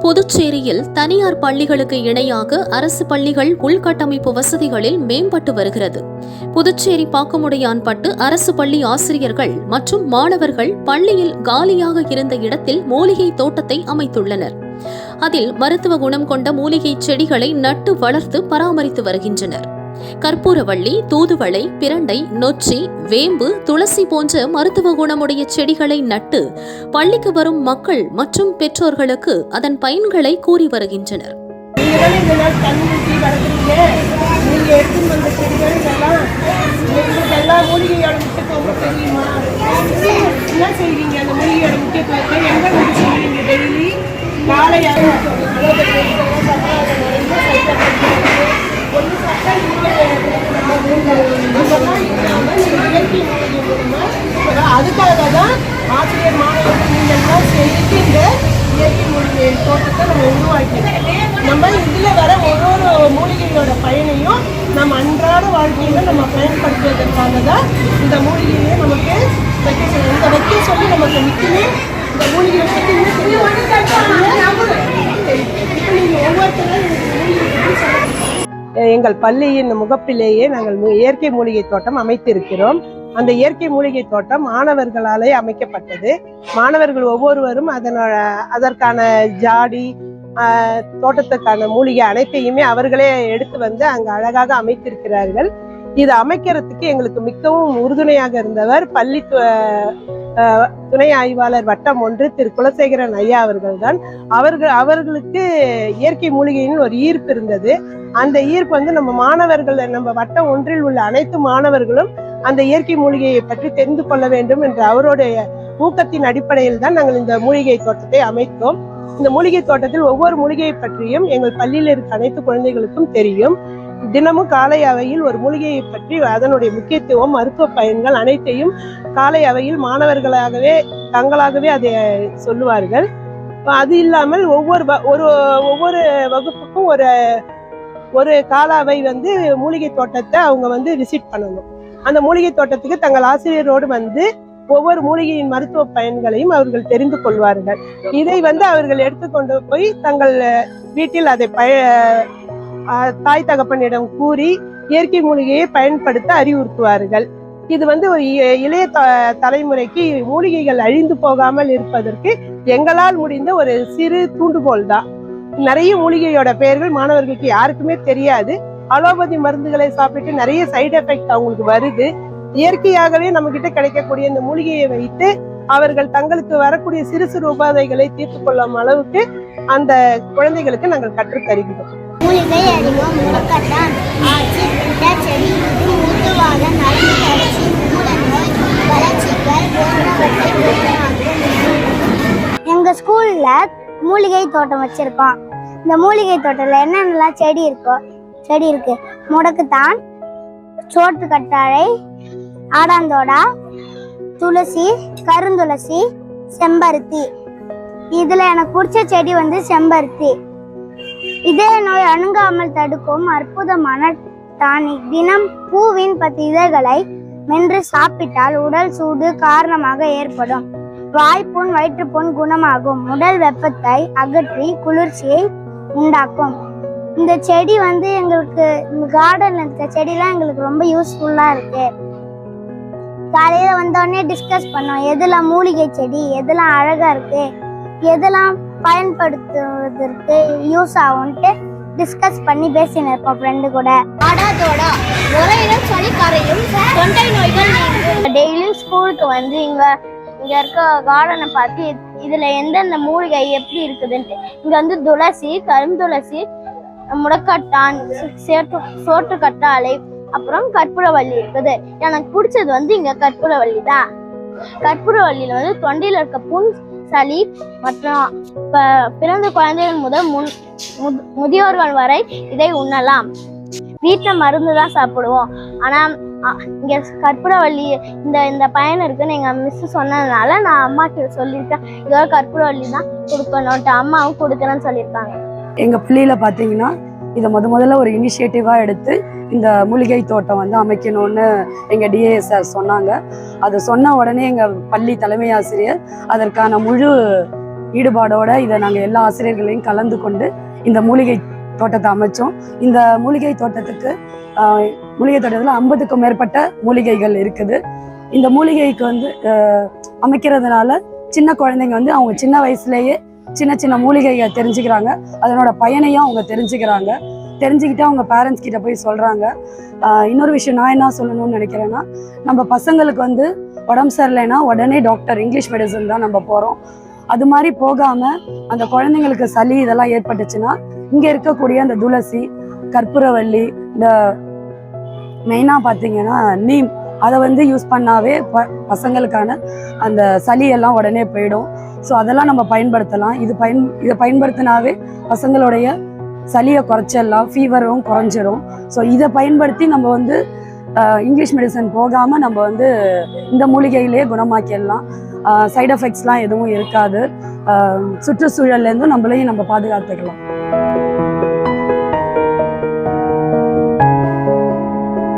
புதுச்சேரியில் தனியார் பள்ளிகளுக்கு இணையாக அரசு பள்ளிகள் உள்கட்டமைப்பு வசதிகளில் மேம்பட்டு வருகிறது. புதுச்சேரி பாக்கமுடையான்பட்டு அரசு பள்ளி ஆசிரியர்கள் மற்றும் மாணவர்கள் பள்ளியில் காலியாக இருந்த இடத்தில் மூலிகை தோட்டத்தை அமைத்துள்ளனர். அதில் மருத்துவ குணம் கொண்ட மூலிகை செடிகளை நட்டு வளர்த்து பராமரித்து வருகின்றனர். கற்பூரவள்ளி தூதுவளை பிரண்டை நொச்சி வேம்பு துளசி போன்ற மருத்துவ குணமுடைய செடிகளை நட்டு பள்ளிக்கு வரும் மக்கள் மற்றும் பெற்றோர்களுக்கு அதன் பயன்களை கூறி வருகின்றனர். காலை அதுக்காக தான் ஆசிரியர் மாணவர்கள் நீங்கள்லாம் சேர்த்து இந்த இயற்கை மூலிகை தோட்டத்தை நம்ம உருவாக்கி நம்ம இதில் வர ஒரு ஒரு மூலிகையோட பயனையும் நம்ம அன்றாட வாழ்க்கையில நம்ம பயன்படுத்துவதற்காக தான் இந்த மூலிகையை நமக்கு வைக்க சொல்லி இந்த வைக்க சொல்லி நமக்கு நிற்குமே இந்த மூலிகையை பற்றி இன்னும் தெரியும். இப்போ நீங்கள் ஒவ்வொருத்தரும் இந்த மூலிகையை பற்றி சொல்லுங்க. எங்கள் பள்ளியின் முகப்பிலேயே நாங்கள் இயற்கை மூலிகை தோட்டம் அமைத்திருக்கிறோம். அந்த இயற்கை மூலிகை தோட்டம் மாணவர்களாலே அமைக்கப்பட்டது. மாணவர்கள் ஒவ்வொருவரும் அதனோட அதற்கான ஜாடி தோட்டத்துக்கான மூலிகை அனைத்தையுமே அவர்களே எடுத்து வந்து அங்கு அழகாக அமைத்திருக்கிறார்கள். இது அமைக்கிறதுக்கு எங்களுக்கு மிகவும் உறுதுணையாக இருந்தவர் பள்ளி ஆஹ், துணை ஆய்வாளர் வட்டம் ஒன்று திரு. குலசேகரன் ஐயா அவர்கள்தான். அவர்கள் அவர்களுக்கு இயற்கை மூலிகையின் ஒரு ஈர்ப்பு இருந்தது. அந்த ஈர்ப்பு வந்து நம்ம மாணவர்கள் நம்ம வட்டம் ஒன்றில் உள்ள அனைத்து மாணவர்களும் அந்த இயற்கை மூலிகையை பற்றி தெரிந்து கொள்ள வேண்டும் என்ற அவருடைய ஊக்கத்தின் அடிப்படையில் தான் நாங்கள் இந்த மூலிகை தோட்டத்தை அமைத்தோம். இந்த மூலிகை தோட்டத்தில் ஒவ்வொரு மூலிகையை பற்றியும் எங்கள் பள்ளியில் இருக்க அனைத்து குழந்தைகளுக்கும் தெரியும். தினமும் காலை அவையில் ஒரு மூலிகையை பற்றி அதனுடைய முக்கியத்துவம் மருத்துவ பயன்கள் அனைத்தையும் காலை அவையில் மாணவர்களாகவே தங்களாகவே அதை சொல்லுவார்கள். அது இல்லாமல் ஒவ்வொரு வ- ஒரு ஒவ்வொரு வகுப்புக்கும் ஒரு ஒரு காலாவை வந்து மூலிகை தோட்டத்தை அவங்க வந்து விசிட் பண்ணணும். அந்த மூலிகை தோட்டத்துக்கு தங்கள் ஆசிரியரோடு வந்து ஒவ்வொரு மூலிகையின் மருத்துவ பயன்களையும் அவர்கள் தெரிந்து கொள்வார்கள். இதை வந்து அவர்கள் எடுத்துக்கொண்டு போய் தங்கள் வீட்டில் அதை பய தாய் தகப்பனிடம் கூறி இயற்கை மூலிகையை பயன்படுத்த அறிவுறுத்துவார்கள். இது வந்து ஒரு இ- இளைய த- தலைமுறைக்கு மூலிகைகள் அழிந்து போகாமல் இருப்பதற்கு எங்களால் முடிந்த ஒரு சிறு தூண்டுகோல் தான் நிறைய மூலிகையோட பெயர்கள் மாணவர்களுக்கு யாருக்குமே தெரியாது. அலோபதி மருந்துகளை சாப்பிட்டு நிறைய சைடு எஃபெக்ட் அவங்களுக்கு வருது. இயற்கையாகவே நம்ம கிட்ட கிடைக்கக்கூடிய இந்த மூலிகையை வைத்து அவர்கள் தங்களுக்கு வரக்கூடிய சிறு சிறு உபாதைகளை தீர்த்து கொள்ளும் அளவுக்கு அந்த குழந்தைகளுக்கு நாங்கள் கற்றுத் தருகிறோம். மூலிகை அறிவோம் முடக்கத்தான் ஆட்சி செடி இது மூட்டுவாத வளர்ச்சிகள் போன்றவற்றை எங்க ஸ்கூல்ல மூலிகை தோட்டம் வச்சிருக்கோம். இந்த மூலிகை தோட்டத்தில் என்னென்னலாம் செடி இருக்கோ செடி இருக்கு. முடக்குத்தான் சோற்று கட்டாழை ஆடாந்தோடா துளசி கருந்துளசி செம்பருத்தி. இதுல எனக்கு பிடிச்ச செடி வந்து செம்பருத்தி. இதய நோய் அணுகாமல் தடுக்கும் அற்புதமான டானிக். தினம் பூவின் பத்து இதழ்களை மென்று சாப்பிட்டால் உடல் சூடு காரணமாக ஏற்படும். வாய்ப்புண் வயிற்றுப்புண் குணமாகும். உடல் வெப்பத்தை அகற்றி குளிர்ச்சியை உண்டாக்கும். இந்த செடி வந்து எங்களுக்கு இந்த கார்டன்ல இருக்க செடிலாம் எங்களுக்கு ரொம்ப யூஸ்ஃபுல்லா இருக்கு. காலையில வந்தோடனே டிஸ்கஸ் பண்ணோம். எதெல்லாம் மூலிகை செடி எதெல்லாம் அழகா இருக்கு எதெல்லாம் பயன்படுத்துவதற்கு யூஸ் ஆகும்ட்டு டிஸ்கஸ் பண்ணி பேசினு இருக்கோம் ஃப்ரெண்டு கூட. ஆடாதோடா நுரையீரல் சளி கரையும் தொண்டை நோய்கள் டெய்லியும் ஸ்கூலுக்கு வந்து இங்க இங்க இருக்க கார்டனை பார்த்து இதுல எந்தெந்த மூலிகை எப்படி இருக்குதுன்ட்டு. இங்க வந்து துளசி கருந்துளசி முடக்கட்டான் சேற்று சோற்று கட்டாழை அப்புறம் கற்பூரவள்ளி இருக்குது. எனக்கு பிடிச்சது வந்து இங்க கற்பூரவள்ளி தான். கற்பூரவள்ளியில வந்து தொண்டையில இருக்க புண் சளி மற்றும் பிறந்த குழந்தைகள் முதல் முன் முதியோர்கள் வரை இதை உண்ணலாம். வீட்டில் மருந்து தான் சாப்பிடுவோம். ஆனால் இங்கே கற்பூரவள்ளி இந்த இந்த பயன் இருக்குன்னு எங்கள் மிஸ் சொன்னதுனால நான் அம்மா கிட்ட சொல்லியிருக்கேன். இதோட கற்பூரவள்ளி தான் கொடுக்கணும்ட்டு அம்மாவும் கொடுக்குறேன்னு சொல்லியிருக்காங்க. எங்கள் பிள்ளையில பார்த்தீங்கன்னா இதை முத முதல்ல ஒரு இனிஷியேட்டிவாக எடுத்து இந்த மூலிகை தோட்டம் வந்து அமைக்கணும்னு எங்கள் டிஏஎஸ் சார் சொன்னாங்க. அதை சொன்ன உடனே எங்கள் பள்ளி தலைமை ஆசிரியர் அதற்கான முழு ஈடுபாடோட இதை நாங்கள் எல்லா ஆசிரியர்களையும் கலந்து கொண்டு இந்த மூலிகை தோட்டத்தை அமைச்சோம். இந்த மூலிகை தோட்டத்துக்கு மூலிகை தோட்டத்தில் ஐம்பதுக்கும் மேற்பட்ட மூலிகைகள் இருக்குது. இந்த மூலிகைக்கு வந்து அமைக்கிறதுனால சின்ன குழந்தைங்க வந்து அவங்க சின்ன வயசுலேயே சின்ன சின்ன மூலிகையை தெரிஞ்சுக்கிறாங்க. அதனோட பயனையும் அவங்க தெரிஞ்சுக்கிறாங்க. தெரிஞ்சுக்கிட்டு அவங்க பேரண்ட்ஸ் கிட்ட போய் சொல்கிறாங்க இன்னொரு விஷயம் நான் என்ன சொல்லணும்னு நினைக்கிறேன்னா நம்ம பசங்களுக்கு வந்து உடம்பு சரியில்லைன்னா உடனே டாக்டர் இங்கிலீஷ் மெடிசன் தான் நம்ம போகிறோம் அது மாதிரி போகாமல் அந்த குழந்தைங்களுக்கு சளி இதெல்லாம் ஏற்பட்டுச்சுன்னா இங்கே இருக்கக்கூடிய அந்த துளசி கற்பூரவள்ளி இந்த மெயினாக பார்த்தீங்கன்னா நீம். அதை வந்து யூஸ் பண்ணாவே ப பசங்களுக்கான அந்த சளியெல்லாம் உடனே போயிடும். ஸோ அதெல்லாம் நம்ம பயன்படுத்தலாம். இது பயன் இதை பயன்படுத்தினாவே பசங்களுடைய சளியை குறைச்சிடலாம் ஃபீவரும் குறைஞ்சிரும். ஸோ இதை பயன்படுத்தி நம்ம வந்து இங்கிலீஷ் மெடிசன் போகாமல் நம்ம வந்து இந்த மூலிகையிலேயே குணமாக்கிடலாம். சைட் எஃபெக்ட்ஸ்லாம் எதுவும் இருக்காது. சுற்றுச்சூழல்லேருந்தும் நம்மளையும் நம்ம பாதுகாத்துக்கலாம்.